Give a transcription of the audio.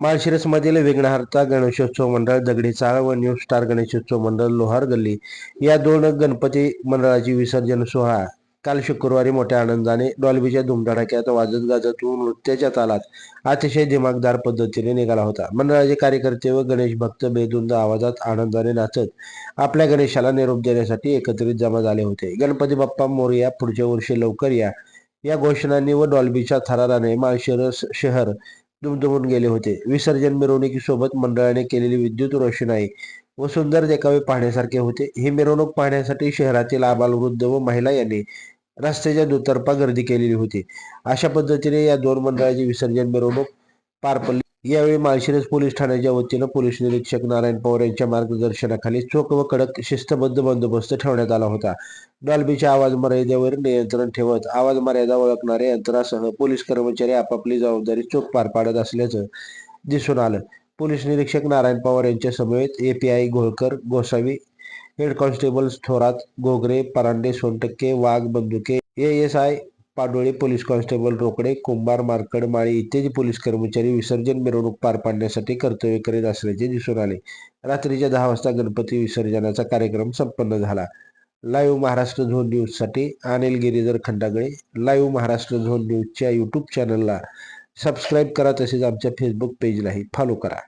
माळशिरसमधील विघ्नहर्ता गणेशोत्सव मंडळ दगडी चाळ व न्यू स्टार गणेशोत्सव मंडळ लोहार गल्ली या दोन गणपती मंडळाची विसर्जन सोहळा. काल शुक्रवारी मोठ्या आनंदाने डॉल्बीच्या धुमधडाक्यात वाजत गाजत व नृत्याच्या तालात अतिशय दिमागदार पद्धतीने निघाला होता. मंडळाचे कार्यकर्ते व गणेश भक्त बेदुंद आवाजात आनंदाने नाचत आपल्या गणेशाला निरोप देण्यासाठी एकत्रित जमा झाले होते. गणपती बाप्पा मोरया पुढच्या वर्षी लवकर या. या घोषणांनी व डॉल्बीच्या थराराने माळशिरस शहर दुमदुमून गेले होते. विसर्जन मिरवणुकीसोबत मंडळाने केलेली विद्युत रोषणाई व सुंदर देखावे पाहण्यासारखे होते. ही मिरवणूक पाहण्यासाठी शहरातील आबालवृद्ध व महिला यांनी रस्त्याच्या दुतर्फा गर्दी केलेली होती. अशा पद्धतीने या दोन मंडळाची विसर्जन मिरवणूक पार पडली. यावेळी माळशिरस पोलीस ठाण्याच्या वतीनं पोलीस निरीक्षक नारायण पवार यांच्या मार्गदर्शनाखाली चोख व कडक शिस्तबद्ध बंदोबस्त ठेवण्यात आला होता. डॉल्बीच्या आवाज मर्यादेवर नियंत्रण ठेवत आवाज मर्यादा ओळखणाऱ्या यंत्रासह पोलीस कर्मचारी आपापली जबाबदारी चोख पार पाडत असल्याचं दिसून आलं. पोलीस निरीक्षक नारायण पवार यांच्या समवेत API Gholkar Gosavi head constable Thorat Gogare Parande Sontakke Wagh Bandukke A S I Padole police constable Rokade Kumbhar Markad Mali इत्यादी पोलीस कर्मचारी विसर्जन मिरवणूक पार पाडण्यासाठी कर्तव्य करीत असल्याचे दिसून आले. रात्रीच्या दहा वाजता गणपती विसर्जनाचा कार्यक्रम संपन्न झाला. लाईव्ह महाराष्ट्र झोन न्यूजसाठी अनिल गिरीधर खंडागळे. लाईव्ह महाराष्ट्र झोन न्यूजच्या यूट्यूब चॅनलला सबस्क्राईब करा. तसेच आमच्या फेसबुक पेजलाही फॉलो करा.